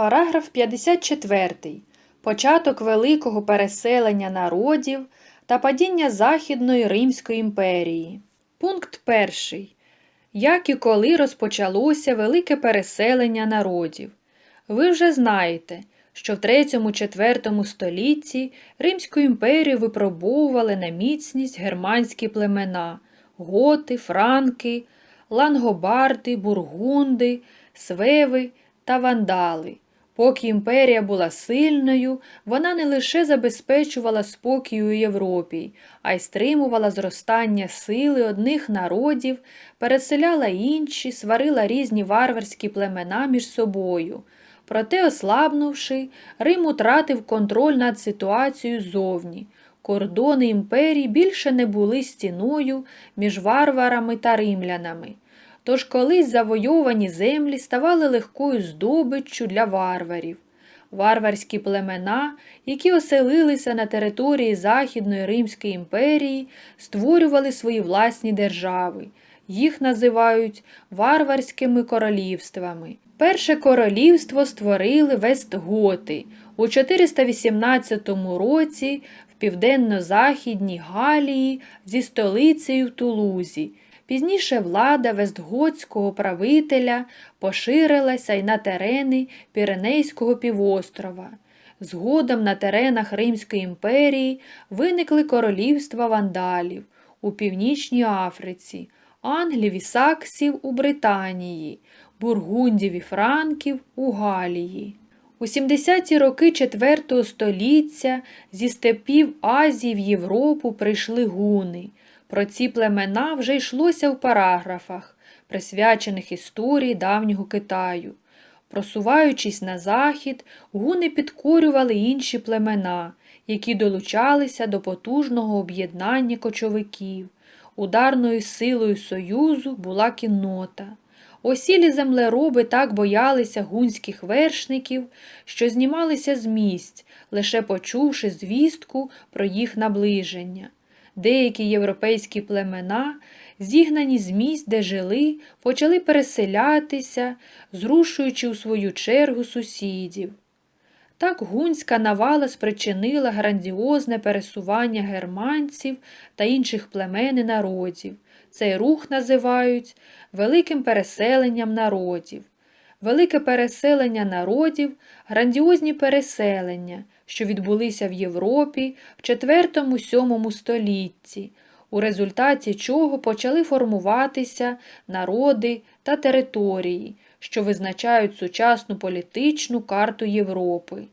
Параграф 54. Початок великого переселення народів та падіння Західної Римської імперії. Пункт 1. Як і коли розпочалося велике переселення народів. Ви вже знаєте, що в 3-4 столітті Римську імперію випробовували на міцність германські племена готи, франки, лангобарди, бургунди, свеви та вандали. Поки імперія була сильною, вона не лише забезпечувала спокій у Європі, а й стримувала зростання сили одних народів, переселяла інші, сварила різні варварські племена між собою. Проте, ослабнувши, Рим утратив контроль над ситуацією ззовні. Кордони імперії більше не були стіною між варварами та римлянами. Тож колись завойовані землі ставали легкою здобиччю для варварів. Варварські племена, які оселилися на території Західної Римської імперії, створювали свої власні держави. Їх називають варварськими королівствами. Перше королівство створили Вестготи у 418 році в південно-західній Галії зі столицею в Тулузі. Пізніше влада вестготського правителя поширилася й на терени Піренейського півострова. Згодом на теренах Римської імперії виникли королівства вандалів у Північній Африці, англів і саксів у Британії, бургундів і франків у Галії. У 70-ті роки IV століття зі степів Азії в Європу прийшли гуни. Про ці племена вже йшлося в параграфах, присвячених історії давнього Китаю. Просуваючись на захід, гуни підкорювали інші племена, які долучалися до потужного об'єднання кочовиків. Ударною силою Союзу була кіннота. Осілі землероби так боялися гунських вершників, що знімалися з місць, лише почувши звістку про їх наближення. Деякі європейські племена, зігнані з місць, де жили, почали переселятися, зрушуючи у свою чергу сусідів. Так гунська навала спричинила грандіозне пересування германців та інших племен і народів. Цей рух називають великим переселенням народів. Велике переселення народів грандіозні переселення, що відбулися в Європі в IV-VII столітті, у результаті чого почали формуватися народи та території, що визначають сучасну політичну карту Європи.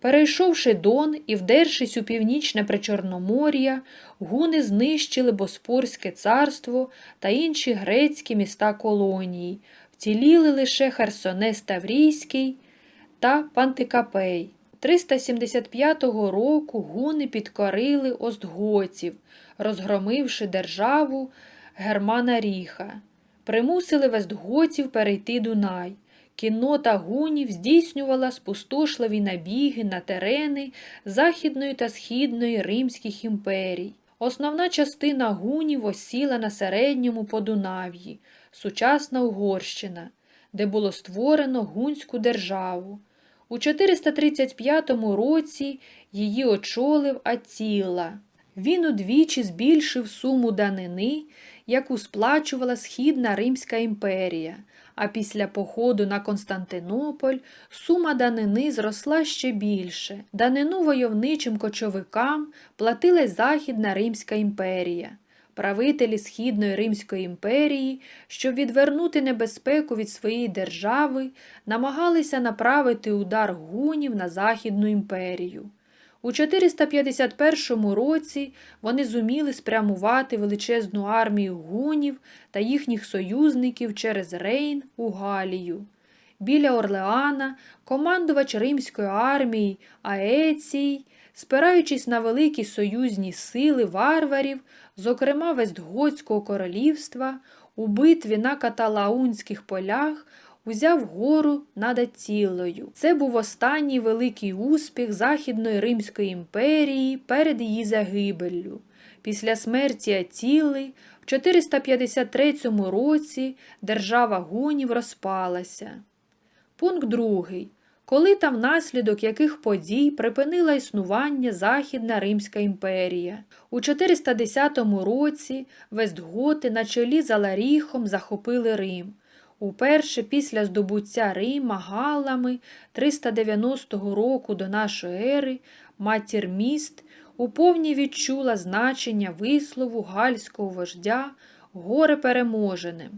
Перейшовши Дон і вдершись у північне Причорномор'я, гуни знищили Боспорське царство та інші грецькі міста колонії, вціліли лише Херсонес Таврійський та Пантикапей. 375 року гуни підкорили остгоців, розгромивши державу Германа Ріха, примусили вестгоців перейти Дунай. Кіннота гунів здійснювала спустошливі набіги на терени Західної та Східної Римських імперій. Основна частина гунів осіла на середньому Подунав'ї, сучасна Угорщина, де було створено гунську державу. У 435 році її очолив Аціла. Він удвічі збільшив суму данини, яку сплачувала Східна Римська імперія, а після походу на Константинополь сума данини зросла ще більше. Данину войовничим кочовикам платила Західна Римська імперія. Правителі Східної Римської імперії, щоб відвернути небезпеку від своєї держави, намагалися направити удар гунів на Західну імперію. У 451 році вони зуміли спрямувати величезну армію гунів та їхніх союзників через Рейн у Галію. Біля Орлеана командувач римської армії Аецій, спираючись на великі союзні сили варварів, зокрема Вестготського королівства, у битві на каталаунських полях узяв гору над Ацілою. Це був останній великий успіх Західної Римської імперії перед її загибеллю. Після смерті Аціли в 453 році держава гунів розпалася. Пункт 2. Коли та внаслідок яких подій припинила існування Західна Римська імперія. У 410 році Вестготи на чолі з Аларіхом захопили Рим. Уперше після здобуття Рима галами 390 року до нашої ери матір міст уповні відчула значення вислову гальського вождя горе переможеним.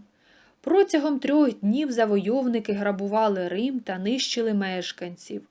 Протягом трьох днів завойовники грабували Рим та нищили мешканців.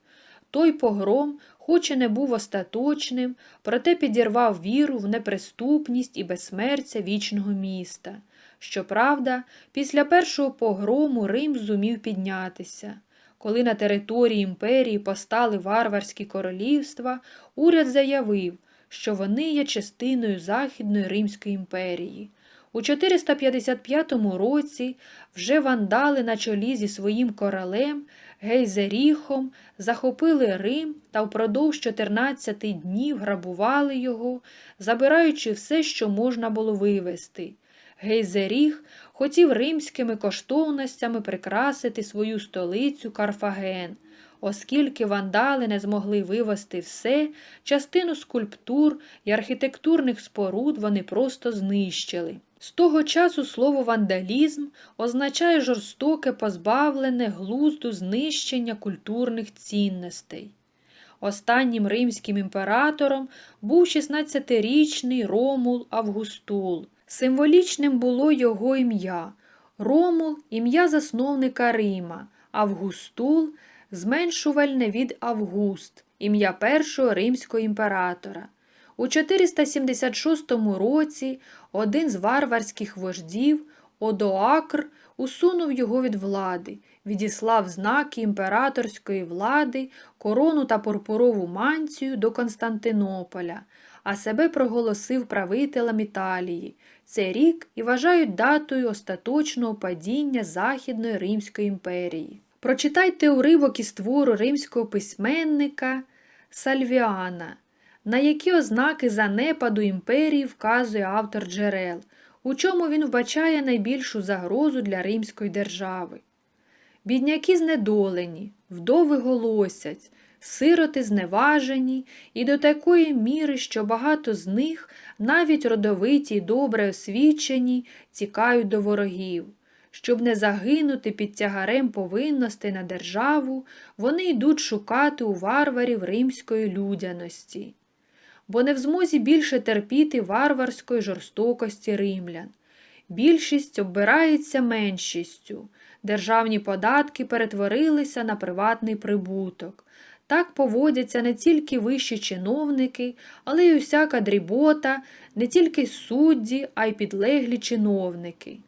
Той погром, хоч і не був остаточним, проте підірвав віру в неприступність і безсмертя вічного міста. Щоправда, після першого погрому Рим зумів піднятися. Коли на території імперії постали варварські королівства, уряд заявив, що вони є частиною Західної Римської імперії. У 455 році вже вандали на чолі зі своїм королем Гейзеріхом захопили Рим та впродовж 14 днів грабували його, забираючи все, що можна було вивезти. Гейзеріг хотів римськими коштовностями прикрасити свою столицю Карфаген. Оскільки вандали не змогли вивезти все, частину скульптур і архітектурних споруд вони просто знищили. З того часу слово вандалізм означає жорстоке позбавлене глузду знищення культурних цінностей. Останнім римським імператором був 16-річний Ромул Августул. Символічним було його ім'я. Ромул ім'я засновника Рима, Августул зменшувальне від Август, ім'я першого римського імператора. У 476 році один з варварських вождів, Одоакр, усунув його від влади, відіслав знаки імператорської влади, корону та пурпурову мантію до Константинополя, а себе проголосив правителем Італії. Це рік і вважають датою остаточного падіння Західної Римської імперії. Прочитайте уривок із твору римського письменника Сальвіана, на які ознаки занепаду імперії вказує автор джерел, у чому він вбачає найбільшу загрозу для римської держави. Бідняки знедолені, вдови голосять, сироти зневажені, і до такої міри, що багато з них, навіть родовиті й добре освічені, тікають до ворогів. Щоб не загинути під тягарем повинностей на державу, вони йдуть шукати у варварів римської людяності, бо не в змозі більше терпіти варварської жорстокості римлян. Більшість оббирається меншістю, державні податки перетворилися на приватний прибуток. Так поводяться не тільки вищі чиновники, але й усяка дрібота, не тільки судді, а й підлеглі чиновники.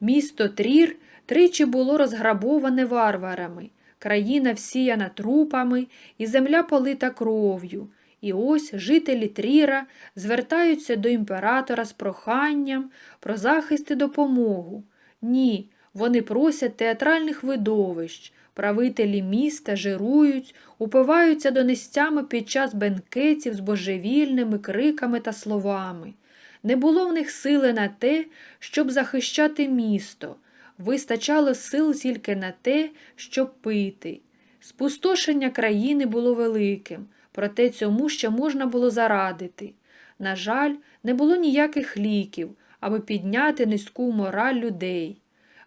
Місто Трір тричі було розграбоване варварами, країна всіяна трупами і земля полита кров'ю. І ось жителі Тріра звертаються до імператора з проханням про захист і допомогу. Ні, вони просять театральних видовищ, правителі міста жирують, упиваються донестями під час бенкетів з божевільними криками та словами. Не було в них сили на те, щоб захищати місто, вистачало сил тільки на те, щоб пити. Спустошення країни було великим, проте цьому ще можна було зарадити. На жаль, не було ніяких ліків, аби підняти низьку мораль людей.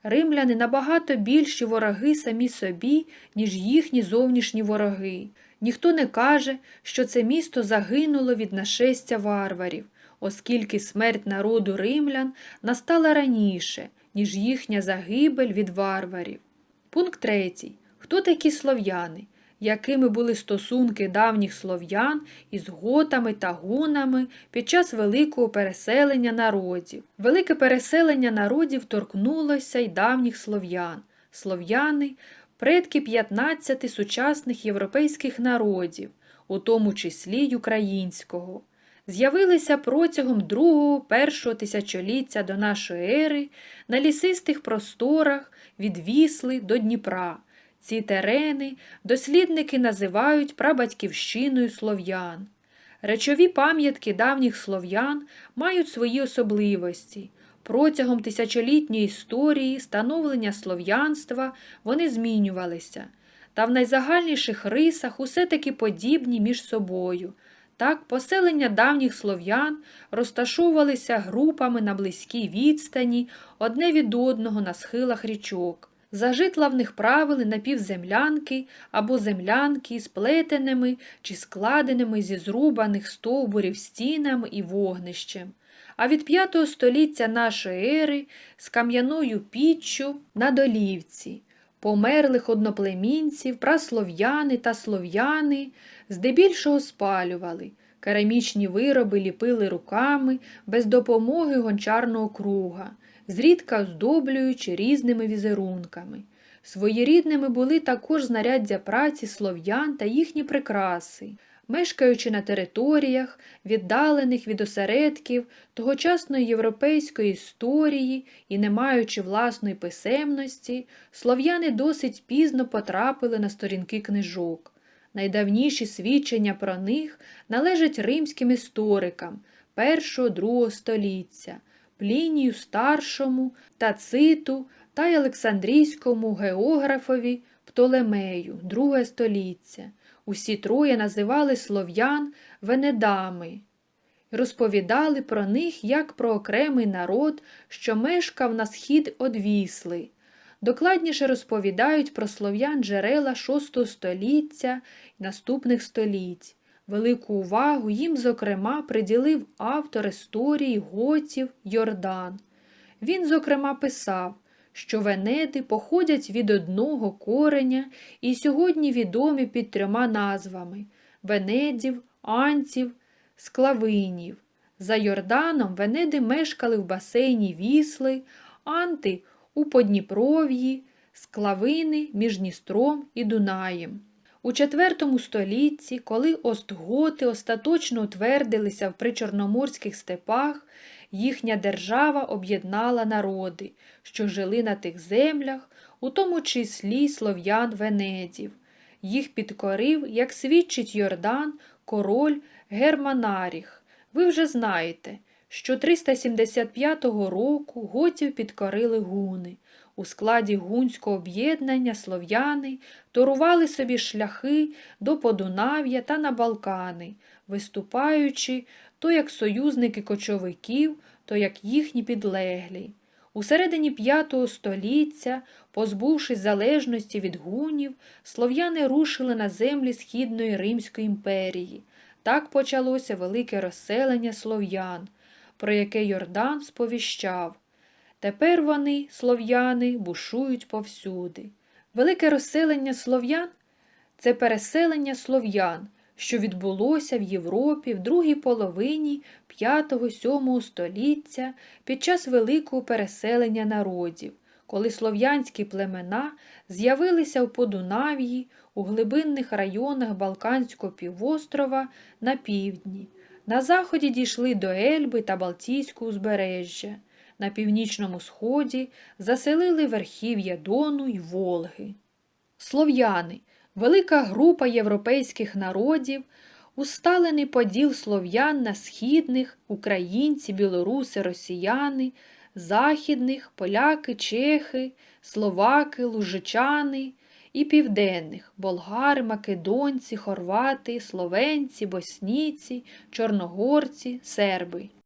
Римляни набагато більші вороги самі собі, ніж їхні зовнішні вороги. Ніхто не каже, що це місто загинуло від нашестя варварів оскільки смерть народу римлян настала раніше, ніж їхня загибель від варварів. Пункт третій. Хто такі слов'яни? Якими були стосунки давніх слов'ян із готами та гунами під час великого переселення народів? Велике переселення народів торкнулося й давніх слов'ян. Слов'яни предки 15 сучасних європейських народів, у тому числі й українського з'явилися протягом другого першого тисячоліття до нашої ери на лісистих просторах від Вісли до Дніпра. Ці терени дослідники називають прабатьківщиною слов'ян. Речові пам'ятки давніх слов'ян мають свої особливості. Протягом тисячолітньої історії становлення слов'янства вони змінювалися. та в найзагальніших рисах усе таки подібні між собою. Так, поселення давніх слов'ян розташовувалися групами на близькій відстані одне від одного на схилах річок. За житла в них правили напівземлянки або землянки з плетеними чи складеними зі зрубаних стовбурів стінами і вогнищем. А від V століття нашої ери з кам'яною піччю на долівці. Померлих одноплемінців, праслов'яни та слов'яни здебільшого спалювали, керамічні вироби ліпили руками без допомоги гончарного круга, зрідка оздоблюючи різними візерунками. Своєрідними були також знаряддя праці слов'ян та їхні прикраси. Мешкаючи на територіях, віддалених від осередків тогочасної європейської історії і не маючи власної писемності, слов'яни досить пізно потрапили на сторінки книжок. Найдавніші свідчення про них належать римським історикам першого-другого століття, Плінію старшому, Тациту та й Олександрійському географові Птолемею, друге століття. Усі троє називали слов'ян венедами розповідали про них як про окремий народ, що мешкав на схід од Вісли. Докладніше розповідають про слов'ян джерела VI століття і наступних століть. Велику увагу їм, зокрема, приділив автор історії готів Йордан. Він, зокрема, писав, що венеди походять від одного кореня і сьогодні відомі під трьома назвами венедів, анців, склавинів. За Йорданом венеди мешкали в басейні Вісли, анти у Подніпров'ї, склавини між Дністром і Дунаєм. У IV столітті, коли остготи остаточно утвердилися в причорноморських степах, їхня держава об'єднала народи, що жили на тих землях, у тому числі слов'ян венедів. Їх підкорив, як свідчить Йордан, король Германаріх. Ви вже знаєте, що 375 року готів підкорили гуни. У складі гунського об'єднання слов'яни торували собі шляхи до Подунав'я та на Балкани, виступаючи то як союзники кочовиків, то як їхні підлеглі. У середині V століття, позбувшись залежності від гунів, слов'яни рушили на землі Східної Римської імперії. Так почалося велике розселення слов'ян, про яке Йордан сповіщав. Тепер вони, слов'яни, бушують повсюди. Велике розселення слов'ян це переселення слов'ян, що відбулося в Європі в другій половині 5-7 століття під час великого переселення народів, коли слов'янські племена з'явилися в Подунав'ї, у глибинних районах Балканського півострова на півдні. На заході дійшли до Ельби та Балтійського узбережжя. На північному сході заселили верхів'я Дону й Волги. Слов'яни велика група європейських народів, усталений поділ слов'ян на східних, українці, білоруси, росіяни, західних, поляки, чехи, словаки, лужичани і південних болгари, македонці, хорвати, словенці, боснійці, чорногорці, серби.